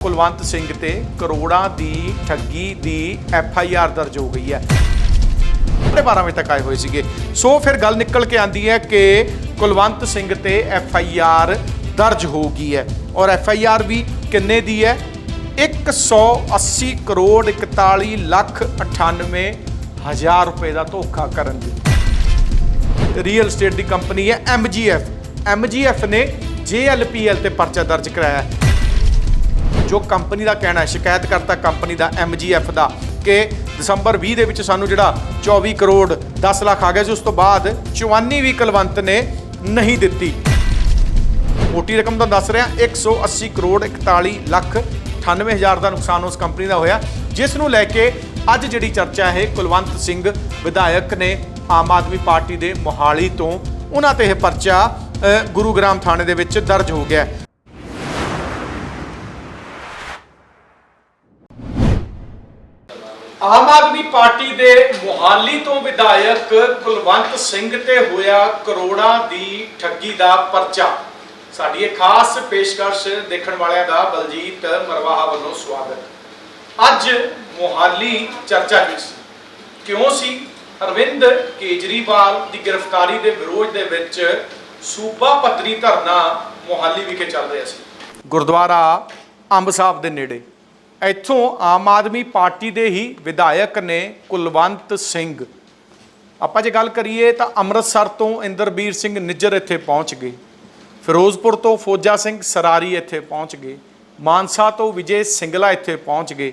ਕੁਲਵੰਤ ਸਿੰਘ ਤੇ ਕਰੋੜਾਂ ਦੀ ਠੱਗੀ ਦੀ ਐਫ ਆਈ ਆਰ ਦਰਜ ਹੋ ਗਈ ਹੈ। ਸਾਢੇ 12 ਵਜੇ ਤੱਕ ਆਏ ਹੋਏ ਸੀਗੇ। ਸੋ ਫਿਰ ਗੱਲ ਨਿਕਲ ਕੇ ਆਂਦੀ ਹੈ ਕਿ ਕੁਲਵੰਤ ਸਿੰਘ ਤੇ ਐਫ ਆਈ ਆਰ ਦਰਜ ਹੋ ਗਈ ਹੈ। ਔਰ ਐਫ ਆਈ ਆਰ ਵੀ ਕਿੰਨੇ ਦੀ ਹੈ? 180 ਕਰੋੜ 41 ਲੱਖ 98 ਹਜ਼ਾਰ ਰੁਪਏ ਦਾ ਧੋਖਾ ਕਰਨ ਦੀ। ਰੀਅਲ ਏਸਟੇਟ ਦੀ ਕੰਪਨੀ ਹੈ ਐਮਜੀਐਫ ਐਮਜੀਐਫ ਨੇ ਜੇਐਲਪੀਐਲ ਤੇ ਪਰਚਾ ਦਰਜ ਕਰਾਇਆ ਜੋ ਕੰਪਨੀ ਦਾ ਕਹਿਣਾ ਹੈ ਸ਼ਿਕਾਇਤ ਕਰਤਾ ਕੰਪਨੀ ਦਾ MGF ਦਾ ਕਿ ਦਸੰਬਰ 20 ਦੇ ਵਿੱਚ ਸਾਨੂੰ ਜਿਹੜਾ 24 ਕਰੋੜ 10 ਲੱਖ ਆ ਗਿਆ ਸੀ ਉਸ ਤੋਂ ਬਾਅਦ 54 ਵੀ ਕੁਲਵੰਤ ਨੇ ਨਹੀਂ ਦਿੱਤੀ। ਮੋਟੀ ਰਕਮ ਤਾਂ ਦੱਸ ਰਿਹਾ 180 ਕਰੋੜ 41 ਲੱਖ 98 ਹਜ਼ਾਰ ਦਾ ਨੁਕਸਾਨ ਉਸ ਕੰਪਨੀ ਦਾ ਹੋਇਆ। ਜਿਸ ਨੂੰ ਲੈ ਕੇ ਅੱਜ ਜਿਹੜੀ ਚਰਚਾ ਹੈ ਕੁਲਵੰਤ ਸਿੰਘ ਵਿਧਾਇਕ ਨੇ ਆਮ ਆਦਮੀ ਪਾਰਟੀ ਦੇ ਮੋਹਾਲੀ ਤੋਂ ਉਹਨਾਂ ਤੇ ਇਹ ਪਰਚਾ ਅ, ਗੁਰੂਗ੍ਰਾਮ ਥਾਣੇ ਦੇ ਵਿੱਚ ਦਰਜ ਹੋ ਗਿਆ। ਆਮ ਆਦਮੀ ਪਾਰਟੀ ਦੇ ਮੁਹਾਲੀ ਤੋਂ ਵਿਧਾਇਕ ਕੁਲਵੰਤ ਸਿੰਘ ਤੇ ਹੋਇਆ ਕਰੋੜਾਂ ਦੀ ਠੱਗੀ ਦਾ ਪਰਚਾ। ਸਾਡੀ ਇਹ ਖਾਸ ਪੇਸ਼ਕਸ਼ ਦੇਖਣ ਵਾਲਿਆਂ ਦਾ ਬਲਜੀਤ ਮਰਵਾਹਾ ਵੱਲੋਂ ਸਵਾਗਤ। ਅੱਜ ਮੁਹਾਲੀ ਚਰਚਾ ਵਿੱਚ ਸੀ। ਕਿਉਂ ਸੀ? ਅਰਵਿੰਦ ਕੇਜਰੀਵਾਲ ਦੀ ਗ੍ਰਿਫਤਾਰੀ ਦੇ ਵਿਰੋਧ ਦੇ ਵਿੱਚ ਸੂਬਾ ਪੱਧਰੀ ਧਰਨਾ ਮੁਹਾਲੀ ਵਿਖੇ ਚੱਲ ਰਿਹਾ ਸੀ। ਗੁਰਦੁਆਰਾ ਅੰਬ ਸਾਹਿਬ ਦੇ ਨੇੜੇ। ਇੱਥੋਂ ਆਮ ਆਦਮੀ ਪਾਰਟੀ ਦੇ ਹੀ ਵਿਧਾਇਕ ਨੇ ਕੁਲਵੰਤ ਸਿੰਘ। ਆਪਾਂ ਜੇ ਗੱਲ ਕਰੀਏ ਤਾਂ ਅੰਮ੍ਰਿਤਸਰ ਤੋਂ ਇੰਦਰਬੀਰ ਸਿੰਘ ਨਿੱਜਰ ਇੱਥੇ ਪਹੁੰਚ ਗਏ। ਫਿਰੋਜ਼ਪੁਰ ਤੋਂ ਫੌਜਾ ਸਿੰਘ ਸਰਾਰੀ ਇੱਥੇ ਪਹੁੰਚ ਗਏ। ਮਾਨਸਾ ਤੋਂ ਵਿਜੇ ਸਿੰਗਲਾ ਇੱਥੇ ਪਹੁੰਚ ਗਏ।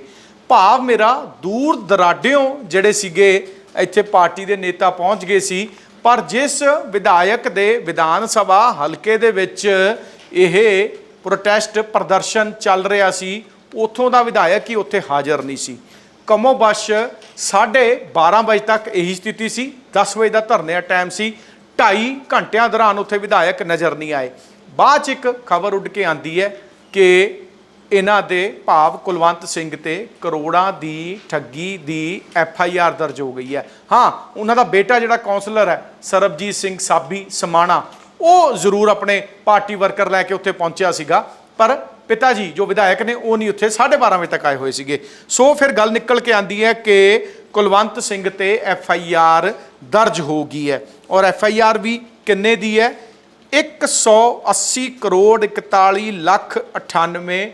ਭਾਵ ਮੇਰਾ ਦੂਰ ਦਰਾਡਿਓਂ ਜਿਹੜੇ ਸੀਗੇ ਇੱਥੇ ਪਾਰਟੀ ਦੇ ਨੇਤਾ ਪਹੁੰਚ ਗਏ ਸੀ, ਪਰ ਜਿਸ ਵਿਧਾਇਕ ਦੇ ਵਿਧਾਨ ਸਭਾ ਹਲਕੇ ਦੇ ਵਿੱਚ ਇਹ ਪ੍ਰੋਟੈਸਟ ਪ੍ਰਦਰਸ਼ਨ ਚੱਲ ਰਿਹਾ ਸੀ ਉੱਥੋਂ ਦਾ ਵਿਧਾਇਕ ਹੀ ਉੱਥੇ ਹਾਜ਼ਰ ਨਹੀਂ ਸੀ। ਕਮੋ ਬਸ਼ 12:30 ਵਜੇ ਤੱਕ ਇਹੀ ਸਥਿਤੀ ਸੀ। 10 ਵਜੇ ਦਾ ਧਰਨੇ ਦਾ ਟਾਈਮ ਸੀ। 2.5 ਘੰਟਿਆਂ ਦੌਰਾਨ ਉੱਥੇ ਵਿਧਾਇਕ ਨਜ਼ਰ ਨਹੀਂ ਆਏ। ਬਾਅਦ ਚ ਇੱਕ ਖਬਰ ਉੱਡ ਕੇ ਆਂਦੀ ਹੈ ਕਿ ਇਹਨਾਂ ਦੇ ਭਾਵ ਕੁਲਵੰਤ ਸਿੰਘ ਤੇ ਕਰੋੜਾਂ ਦੀ ਠੱਗੀ ਦੀ ਐਫ ਆਈ ਆਰ ਦਰਜ ਹੋ ਗਈ ਹੈ। ਹਾਂ, ਉਹਨਾਂ ਦਾ ਬੇਟਾ ਜਿਹੜਾ ਕਾਉਂਸਲਰ ਹੈ, ਸਰਬਜੀਤ ਸਿੰਘ ਸਾਬੀ ਸਮਾਣਾ, ਉਹ ਜ਼ਰੂਰ ਆਪਣੇ ਪਾਰਟੀ ਵਰਕਰ ਲੈ ਕੇ ਉੱਥੇ ਪਹੁੰਚਿਆ ਸੀਗਾ। ਪਰ ਪਿਤਾ ਜੀ, ਜੋ ਵਿਧਾਇਕ ਨੇ, ਉਹ ਨਹੀਂ ਉੱਥੇ। 12:30 ਵਜੇ ਤੱਕ ਆਏ ਹੋਏ ਸੀਗੇ। ਸੋ ਫਿਰ ਗੱਲ ਨਿਕਲ ਕੇ ਆਂਦੀ ਹੈ ਕਿ ਕੁਲਵੰਤ ਸਿੰਘ ਤੇ ਐਫ ਆਈ ਆਰ ਦਰਜ ਹੋ ਗਈ ਹੈ। ਔਰ ਐਫ ਆਈ ਆਰ ਵੀ ਕਿੰਨੇ ਦੀ ਹੈ? 180 ਕਰੋੜ 41 ਲੱਖ 98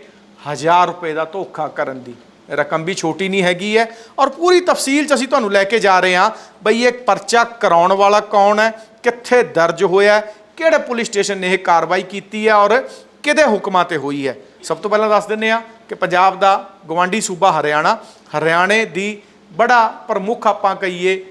ਹਜ਼ਾਰ ਰੁਪਏ ਦਾ ਧੋਖਾ ਕਰਨ ਦੀ। ਰਕਮ ਵੀ ਛੋਟੀ ਨਹੀਂ ਹੈਗੀ ਹੈ। ਔਰ ਪੂਰੀ ਤਫਸੀਲ ਚ ਅਸੀਂ ਤੁਹਾਨੂੰ ਲੈ ਕੇ ਜਾ ਰਹੇ ਹਾਂ ਬਈ ਇਹ ਪਰਚਾ ਕਰਾਉਣ ਵਾਲਾ ਕੌਣ ਹੈ? ਕਿੱਥੇ ਦਰਜ ਹੋਇਆ ਕਿਹੜੇ ਪੁਲਿਸ ਸਟੇਸ਼ਨ ਨੇ ਇਹ ਕਾਰਵਾਈ ਕੀਤੀ ਹੈ? ਔਰ ਕਿਹਦੇ ਹੁਕਮਾਂ ਤੇ ਹੋਈ ਹੈ? ਸਭ ਤੋਂ ਪਹਿਲਾਂ ਦੱਸ ਦਿੰਨੇ ਆ ਕਿ ਪੰਜਾਬ ਦਾ ਗਵਾਂਡੀ ਸੂਬਾ ਹਰਿਆਣਾ, ਹਰਿਆਣੇ ਦੀ ਬੜਾ ਪ੍ਰਮੁੱਖ ਆਪਾਂ ਕਹੀਏ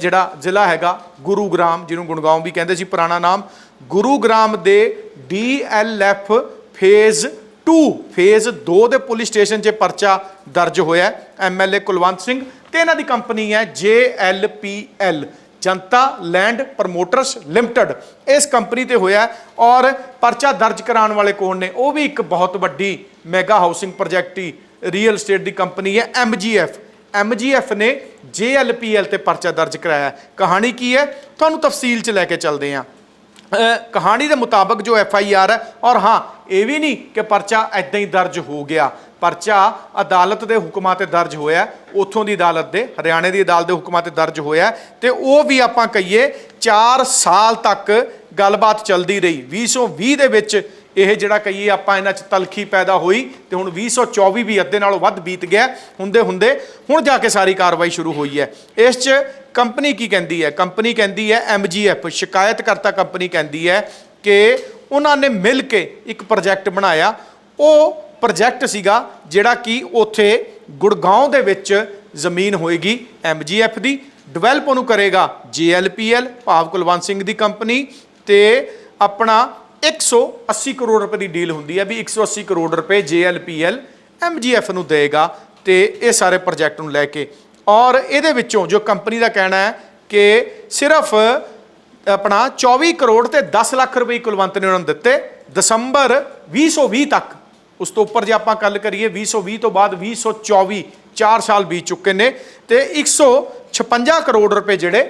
ਜਿਹੜਾ ਜ਼ਿਲ੍ਹਾ ਹੈਗਾ ਗੁਰੂਗ੍ਰਾਮ, ਜਿਹਨੂੰ ਗੁਣਗਾਉਂ ਵੀ ਕਹਿੰਦੇ ਸੀ, ਪੁਰਾਣਾ ਨਾਮ। ਗੁਰੂਗ੍ਰਾਮ ਦੇ ਡੀਐਲਐਫ ਫੇਜ਼ 2 ਫੇਜ਼ 2 ਦੇ ਪੁਲਿਸ ਸਟੇਸ਼ਨ 'ਚ ਪਰਚਾ ਦਰਜ ਹੋਇਆ ਹੈ। ਐਮਐਲਏ ਕੁਲਵੰਤ ਸਿੰਘ ਤੇ ਇਹਨਾਂ ਦੀ ਕੰਪਨੀ ਹੈ JLPL Janta land promoters limited ਇਸ ਕੰਪਨੀ ਤੇ ਹੋਇਆ ਔਰ ਪਰਚਾ ਦਰਜ ਕਰਾਉਣ ਵਾਲੇ ਕੌਣ ਨੇ? ਉਹ ਵੀ ਇੱਕ ਬਹੁਤ ਵੱਡੀ ਮੈਗਾ ਹਾਊਸਿੰਗ ਪ੍ਰੋਜੈਕਟ ਹੀ ਰੀਅਲ ਏਸਟੇਟ ਦੀ ਕੰਪਨੀ ਹੈ ਐਮਜੀਐਫ ਐਮਜੀਐਫ ਨੇ ਜੇਐਲਪੀਐਲ ਤੇ ਪਰਚਾ ਦਰਜ ਕਰਾਇਆ ਕਹਾਣੀ ਕੀ ਹੈ? ਤੁਹਾਨੂੰ ਤਫਸੀਲ 'ਚ ਲੈ ਕੇ ਚੱਲਦੇ ਹਾਂ। ਕਹਾਣੀ ਦੇ ਮੁਤਾਬਕ ਜੋ ਐਫ ਆਈ ਆਰ ਹੈ, ਔਰ ਹਾਂ, ਇਹ ਵੀ ਨਹੀਂ ਕਿ ਪਰਚਾ ਐਦਾਂ ਹੀ ਦਰਜ ਹੋ ਗਿਆ। ਪਰਚਾ ਅਦਾਲਤ ਦੇ ਹੁਕਮਾਂ ਤੇ ਦਰਜ ਹੋਇਆ ਉਥੋਂ ਦੀ ਅਦਾਲਤ ਦੇ, ਹਰਿਆਣੇ ਦੀ ਅਦਾਲਤ ਦੇ ਹੁਕਮਾਂ ਤੇ ਦਰਜ ਹੋਇਆ ਤੇ ਉਹ ਵੀ ਆਪਾਂ ਕਹੀਏ 4 ਸਾਲ ਤੱਕ ਗੱਲਬਾਤ ਚੱਲਦੀ ਰਹੀ। 2020 ਦੇ ਵਿੱਚ ਇਹ ਜਿਹੜਾ ਕਹੀਏ ਆਪਾਂ ਇਹਨਾਂ 'ਚ ਤਲਖੀ ਪੈਦਾ ਹੋਈ ਤੇ ਹੁਣ 2024 ਵੀ ਅੱਧੇ ਨਾਲੋਂ ਵੱਧ ਬੀਤ ਗਿਆ ਹੁੰਦੇ ਹੁੰਦੇ, ਹੁਣ ਜਾ ਕੇ ਸਾਰੀ ਕਾਰਵਾਈ ਸ਼ੁਰੂ ਹੋਈ ਹੈ। ਇਸ 'ਚ ਕੰਪਨੀ ਕੀ ਕਹਿੰਦੀ ਹੈ? ਕੰਪਨੀ ਕਹਿੰਦੀ ਹੈ ਐਮਜੀਐਫ ਸ਼ਿਕਾਇਤਕਰਤਾ ਕੰਪਨੀ ਕਹਿੰਦੀ ਹੈ ਕਿ ਉਹਨਾਂ ਨੇ ਮਿਲ ਕੇ ਇੱਕ ਪ੍ਰੋਜੈਕਟ ਬਣਾਇਆ। ਉਹ ਪ੍ਰੋਜੈਕਟ ਸੀਗਾ ਜਿਹੜਾ ਕਿ ਉੱਥੇ ਗੁੜਗਾਉਂ ਦੇ ਵਿੱਚ ਜ਼ਮੀਨ ਹੋਏਗੀ ਐਮਜੀਐਫ ਦੀ। ਡਿਵੈਲਪ ਉਹਨੂੰ ਕਰੇਗਾ ਜੀਐਲਪੀਐਲ ਭਾਵ ਕੁਲਵੰਤ ਸਿੰਘ ਦੀ ਕੰਪਨੀ ਤੇ ਆਪਣਾ 180 ਕਰੋੜ ਰੁਪਏ ਦੀ ਡੀਲ ਹੁੰਦੀ ਹੈ ਵੀ 180 ਕਰੋੜ ਰੁਪਏ ਜੀਐਲਪੀਐਲ ਐਮਜੀਐਫ ਨੂੰ ਦੇਗਾ ਤੇ ਇਹ ਸਾਰੇ ਪ੍ਰੋਜੈਕਟ ਨੂੰ ਲੈ ਕੇ। ਔਰ ਇਹਦੇ ਵਿੱਚੋਂ ਜੋ ਕੰਪਨੀ ਦਾ ਕਹਿਣਾ ਹੈ ਕਿ ਸਿਰਫ ਆਪਣਾ 24 ਕਰੋੜ ਤੇ 10 ਲੱਖ ਰੁਪਏ ਕੁਲਵੰਤ ਨੇ ਉਹਨਾਂ ਨੂੰ ਦਿੱਤੇ। ਦਸੰਬਰ 2020 ਤੱਕ ਉਸ ਤੋਂ ਉੱਪਰ ਜੇ ਆਪਾਂ ਗੱਲ ਕਰੀਏ 2020 ਤੋਂ ਬਾਅਦ 2024 4 ਸਾਲ ਬੀਤ ਚੁੱਕੇ ਨੇ ਤੇ 156 ਕਰੋੜ ਰੁਪਏ ਜਿਹੜੇ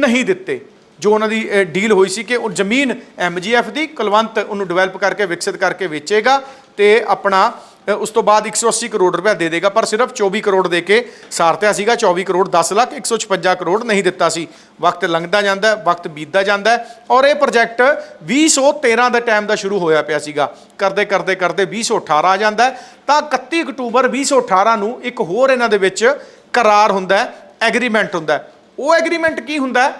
ਨਹੀਂ ਦਿੱਤੇ, ਜੋ ਉਹਨਾਂ ਦੀ ਡੀਲ ਹੋਈ ਸੀ ਕਿ ਉਹ ਜ਼ਮੀਨ ਐਮਜੀਐਫ ਦੀ ਕੁਲਵੰਤ ਉਹਨੂੰ ਡਿਵੈਲਪ ਕਰਕੇ, ਵਿਕਸਿਤ ਕਰਕੇ ਵੇਚੇਗਾ ਤੇ ਆਪਣਾ ਉਸ ਤੋਂ ਬਾਅਦ 180 ਕਰੋੜ ਰੁਪਏ ਦੇ ਦੇਗਾ, ਪਰ ਸਿਰਫ 24 ਕਰੋੜ ਦੇ ਕੇ ਸਾਰਤਿਆ ਸੀਗਾ। 24 ਕਰੋੜ 10 ਲੱਖ 156 ਕਰੋੜ ਨਹੀਂ ਦਿੱਤਾ ਸੀ। ਵਕਤ ਲੰਘਦਾ ਜਾਂਦਾ, ਵਕਤ ਬੀਤਦਾ ਜਾਂਦਾ ਔਰ ਇਹ ਪ੍ਰੋਜੈਕਟ 2013 ਦੇ ਟਾਈਮ ਦਾ ਸ਼ੁਰੂ ਹੋਇਆ ਪਿਆ ਸੀਗਾ। ਕਰਦੇ ਕਰਦੇ ਕਰਦੇ 2018 ਆ ਜਾਂਦਾ ਤਾਂ 31 ਅਕਤੂਬਰ 2018 ਨੂੰ ਇੱਕ ਹੋਰ ਇਹਨਾਂ ਦੇ ਵਿੱਚ ਕਰਾਰ ਹੁੰਦਾ ਐਗਰੀਮੈਂਟ ਹੁੰਦਾ ਉਹ ਐਗਰੀਮੈਂਟ ਕੀ ਹੁੰਦਾ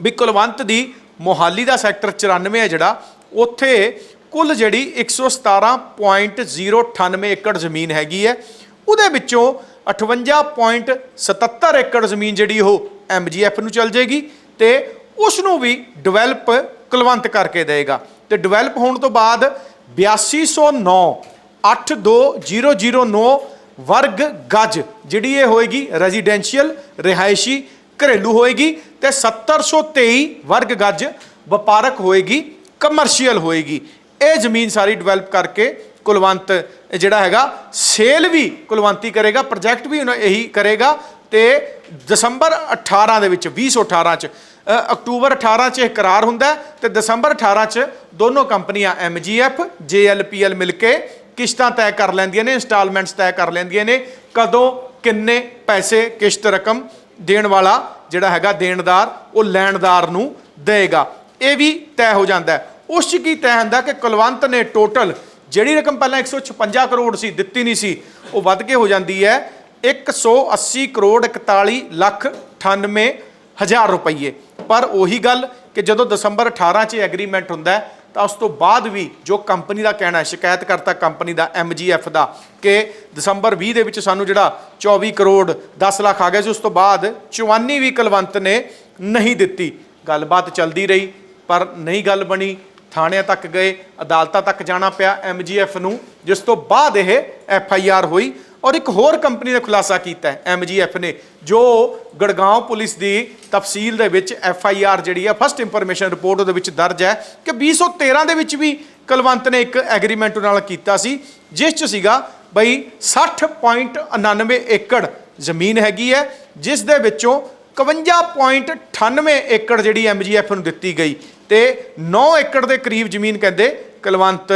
ਵੀ ਕੁਲਵੰਤ ਦੀ ਮੋਹਾਲੀ ਦਾ ਸੈਕਟਰ 94 ਹੈ ਜਿਹੜਾ, ਉੱਥੇ ਕੁੱਲ ਜਿਹੜੀ 117.098 ਏਕੜ ਜ਼ਮੀਨ ਹੈਗੀ ਹੈ, ਉਹਦੇ ਵਿੱਚੋਂ 58.77 ਏਕੜ ਜ਼ਮੀਨ ਜਿਹੜੀ ਉਹ ਐਮਜੀਐਫ ਨੂੰ ਚੱਲ ਜਾਏਗੀ ਤੇ ਉਸ ਨੂੰ ਵੀ ਡਿਵੈਲਪ ਕੁਲਵੰਤ ਕਰਕੇ ਦੇਗਾ ਤੇ ਡਿਵੈਲਪ ਹੋਣ ਤੋਂ ਬਾਅਦ 8209 82009 ਵਰਗ ਗੱਜ ਜਿਹੜੀ ਇਹ ਹੋਏਗੀ ਰੈਜ਼ੀਡੈਂਸ਼ੀਅਲ ਰਿਹਾਇਸ਼ੀ, ਘਰੇਲੂ ਹੋਏਗੀ ਤੇ 7023 ਵਰਗ ਗੱਜ ਵਪਾਰਕ ਹੋਏਗੀ ਕਮਰਸ਼ੀਅਲ ਹੋਏਗੀ। ਇਹ ਜ਼ਮੀਨ ਸਾਰੀ ਡਿਵੈਲਪ ਕਰਕੇ ਕੁਲਵੰਤ ਜਿਹੜਾ ਹੈਗਾ, ਸੇਲ ਵੀ ਕੁਲਵੰਤੀ ਕਰੇਗਾ ਪ੍ਰੋਜੈਕਟ ਵੀ ਉਹਨਾਂ ਇਹੀ ਕਰੇਗਾ ਤੇ ਦਸੰਬਰ 18 ਦੇ ਵਿੱਚ 2018 ਚ ਅਕਤੂਬਰ 18 ਚ ਇਹ ਕਰਾਰ ਹੁੰਦਾ ਹੈ ਤੇ ਦਸੰਬਰ 18 ਚ ਦੋਨੋਂ ਕੰਪਨੀਆਂ ਐਮਜੀਐਫ ਜੇਐਲਪੀਐਲ ਮਿਲ ਕੇ ਕਿਸ਼ਤਾਂ ਤੈਅ ਕਰ ਲੈਂਦੀਆਂ ਨੇ ਇੰਸਟਾਲਮੈਂਟਸ ਤੈਅ ਕਰ ਲੈਂਦੀਆਂ ਨੇ, ਕਦੋਂ, ਕਿੰਨੇ ਪੈਸੇ ਕਿਸ਼ਤ ਰਕਮ ਦੇਣ ਵਾਲਾ ਜਿਹੜਾ ਹੈਗਾ ਦੇਣਦਾਰ, ਉਹ ਲੈਣਦਾਰ ਨੂੰ ਦੇਗਾ ਇਹ ਵੀ ਤੈਅ ਹੋ ਜਾਂਦਾ ਹੈ। ਉਸ 'ਚ ਕੀ ਤੈਅ ਹੁੰਦਾ ਕਿ ਕੁਲਵੰਤ ਨੇ ਟੋਟਲ ਜਿਹੜੀ ਰਕਮ ਪਹਿਲਾਂ 156 ਕਰੋੜ ਸੀ, ਦਿੱਤੀ ਨਹੀਂ ਸੀ, ਉਹ ਵੱਧ ਕੇ ਹੋ ਜਾਂਦੀ ਹੈ 180 ਕਰੋੜ 41 ਲੱਖ 98 ਹਜ਼ਾਰ ਰੁਪਏ ਪਰ ਉਹੀ ਗੱਲ ਕਿ ਜਦੋਂ ਦਸੰਬਰ 18 'ਚ ਐਗਰੀਮੈਂਟ ਹੁੰਦਾ ਤਾਂ ਉਸ ਤੋਂ ਬਾਅਦ ਵੀ ਜੋ ਕੰਪਨੀ ਦਾ ਕਹਿਣਾ ਹੈ ਸ਼ਿਕਾਇਤ ਕਰਤਾ ਕੰਪਨੀ ਦਾ ਐਮਜੀਐਫ ਦਾ, ਕਿ ਦਸੰਬਰ 20 ਦੇ ਵਿੱਚ ਸਾਨੂੰ ਜਿਹੜਾ 24 ਕਰੋੜ 10 ਲੱਖ ਆ ਗਿਆ ਸੀ, ਉਸ ਤੋਂ ਬਾਅਦ 54 ਵੀ ਕੁਲਵੰਤ ਨੇ ਨਹੀਂ ਦਿੱਤੀ। ਗੱਲਬਾਤ ਚੱਲਦੀ ਰਹੀ, ਪਰ ਨਹੀਂ ਗੱਲ ਬਣੀ। ਥਾਣਿਆਂ ਤੱਕ ਗਏ, ਅਦਾਲਤਾਂ ਤੱਕ ਜਾਣਾ ਪਿਆ ਐਮਜੀਐਫ ਨੂੰ, ਜਿਸ ਤੋਂ ਬਾਅਦ ਇਹ ਐਫ ਆਈ ਆਰ ਹੋਈ ਔਰ ਇੱਕ ਹੋਰ ਕੰਪਨੀ ਨੇ ਖੁਲਾਸਾ ਕੀਤਾ ਹੈ ਐਮਜੀਐਫ ਨੇ, ਜੋ ਗੜਗਾਉਂ ਪੁਲਿਸ ਦੀ ਤਫਸੀਲ ਦੇ ਵਿੱਚ ਐਫ ਆਈ ਆਰ ਜਿਹੜੀ ਹੈ ਫਸਟ ਇਨਫੋਰਮੇਸ਼ਨ ਰਿਪੋਰਟ ਉਹਦੇ ਵਿੱਚ ਦਰਜ ਹੈ ਕਿ 2013 ਦੇ ਵਿੱਚ ਵੀ ਕੁਲਵੰਤ ਨੇ ਇੱਕ ਐਗਰੀਮੈਂਟ ਨਾਲ ਕੀਤਾ ਸੀ, ਜਿਸ 'ਚ ਸੀਗਾ ਬਈ 60.99 ਏਕੜ ਜ਼ਮੀਨ ਹੈਗੀ ਹੈ, ਜਿਸ ਦੇ ਵਿੱਚੋਂ 51.98 ਏਕੜ ਜਿਹੜੀ ਐਮਜੀਐਫ ਨੂੰ ਦਿੱਤੀ ਗਈ ਤੇ 9 ਏਕੜ ਦੇ ਕਰੀਬ ਜ਼ਮੀਨ ਕਹਿੰਦੇ ਕੁਲਵੰਤ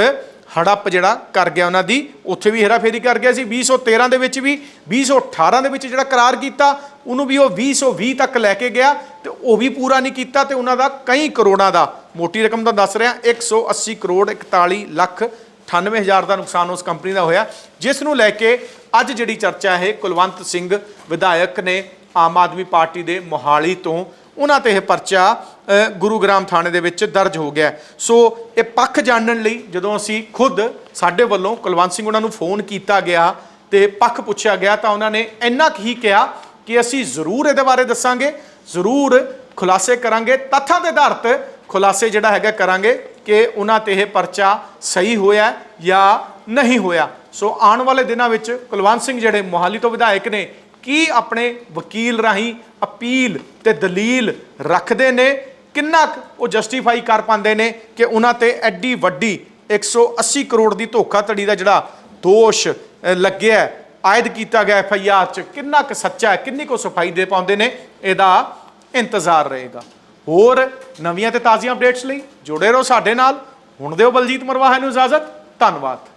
ਹੜੱਪ ਜਿਹੜਾ ਕਰ ਗਿਆ ਉਹਨਾਂ ਦੀ, ਉੱਥੇ ਵੀ ਹੇਰਾਫੇਰੀ ਕਰ ਗਿਆ ਸੀ। 2013 ਦੇ ਵਿੱਚ ਵੀ 2018 ਦੇ ਵਿੱਚ ਜਿਹੜਾ ਕਰਾਰ ਕੀਤਾ, ਉਹਨੂੰ ਵੀ ਉਹ 2020 ਤੱਕ ਲੈ ਕੇ ਗਿਆ ਤੇ ਉਹ ਵੀ ਪੂਰਾ ਨਹੀਂ ਕੀਤਾ ਤੇ ਉਹਨਾਂ ਦਾ ਕਈ ਕਰੋੜਾਂ ਦਾ, ਮੋਟੀ ਰਕਮ ਦਾ ਦੱਸ ਰਿਹਾ 180 ਕਰੋੜ 41 ਲੱਖ 98 ਹਜ਼ਾਰ ਦਾ ਨੁਕਸਾਨ ਉਸ ਕੰਪਨੀ ਦਾ ਹੋਇਆ, ਜਿਸ ਨੂੰ ਲੈ ਕੇ ਅੱਜ ਜਿਹੜੀ ਚਰਚਾ ਹੈ, ਕੁਲਵੰਤ ਸਿੰਘ ਵਿਧਾਇਕ ਨੇ ਆਮ ਆਦਮੀ ਪਾਰਟੀ ਦੇ ਮੋਹਾਲੀ ਤੋਂ ਉਹਨਾਂ ਤੇ ਇਹ ਪਰਚਾ ਅ, ਗੁਰੂਗ੍ਰਾਮ ਥਾਣੇ ਦੇ ਵਿੱਚ ਦਰਜ ਹੋ ਗਿਆ। ਸੋ ਇਹ ਪੱਖ ਜਾਣਨ ਲਈ ਜਦੋਂ ਅਸੀਂ ਖੁਦ ਸਾਡੇ ਵੱਲੋਂ ਕੁਲਵੰਤ ਸਿੰਘ ਉਹਨਾਂ ਨੂੰ ਫੋਨ ਕੀਤਾ ਗਿਆ ਤੇ ਪੱਖ ਪੁੱਛਿਆ ਗਿਆ ਤਾਂ ਉਹਨਾਂ ਨੇ ਇੰਨਾ ਕੁ ਹੀ ਕਿਹਾ ਕਿ ਅਸੀਂ ਜ਼ਰੂਰ ਇਹਦੇ ਬਾਰੇ ਦੱਸਾਂਗੇ ਜ਼ਰੂਰ ਖੁਲਾਸੇ ਕਰਾਂਗੇ। ਤੱਥਾਂ ਦੇ ਆਧਾਰ ਤੇ ਖੁਲਾਸੇ ਜਿਹੜਾ ਹੈਗਾ ਕਰਾਂਗੇ ਕਿ ਉਹਨਾਂ ਤੇ ਇਹ ਪਰਚਾ ਸਹੀ ਹੋਇਆ ਜਾਂ ਨਹੀਂ ਹੋਇਆ। ਸੋ ਆਉਣ ਵਾਲੇ ਦਿਨਾਂ ਵਿੱਚ ਕੁਲਵੰਤ ਸਿੰਘ ਜਿਹੜੇ ਮੋਹਾਲੀ ਤੋਂ ਵਿਧਾਇਕ ਨੇ ਕੀ ਆਪਣੇ ਵਕੀਲ ਰਾਹੀਂ ਅਪੀਲ ਤੇ ਦਲੀਲ ਰੱਖਦੇ ਨੇ? ਕਿੰਨਾ ਕੁ ਉਹ ਜਸਟੀਫਾਈ ਕਰ ਪਾਉਂਦੇ ਨੇ ਕਿ ਉਹਨਾਂ ਤੇ ਐਡੀ ਵੱਡੀ 180 ਕਰੋੜ ਦੀ ਧੋਖਾਧੜੀ ਦਾ ਜਿਹੜਾ ਦੋਸ਼ ਲੱਗਿਆ ਆਇਦ ਕੀਤਾ ਗਿਆ ਐਫ ਆਈ ਆਰ ਚ? ਕਿੰਨਾ ਕੁ ਸੱਚਾ ਹੈ? ਕਿੰਨੀ ਕੁ ਸਫ਼ਾਈ ਦੇ ਪਾਉਂਦੇ ਨੇ? ਇਹਦਾ ਇੰਤਜ਼ਾਰ ਰਹੇਗਾ। ਹੋਰ ਨਵੀਆਂ ਤੇ ਤਾਜ਼ੀਆਂ ਅਪਡੇਟਸ ਲਈ ਜੁੜੇ ਰਹੋ ਸਾਡੇ ਨਾਲ। ਹੁਣ ਦਿਓ ਬਲਜੀਤ ਮਰਵਾਹਾ ਨੂੰ ਇਜਾਜ਼ਤ। ਧੰਨਵਾਦ।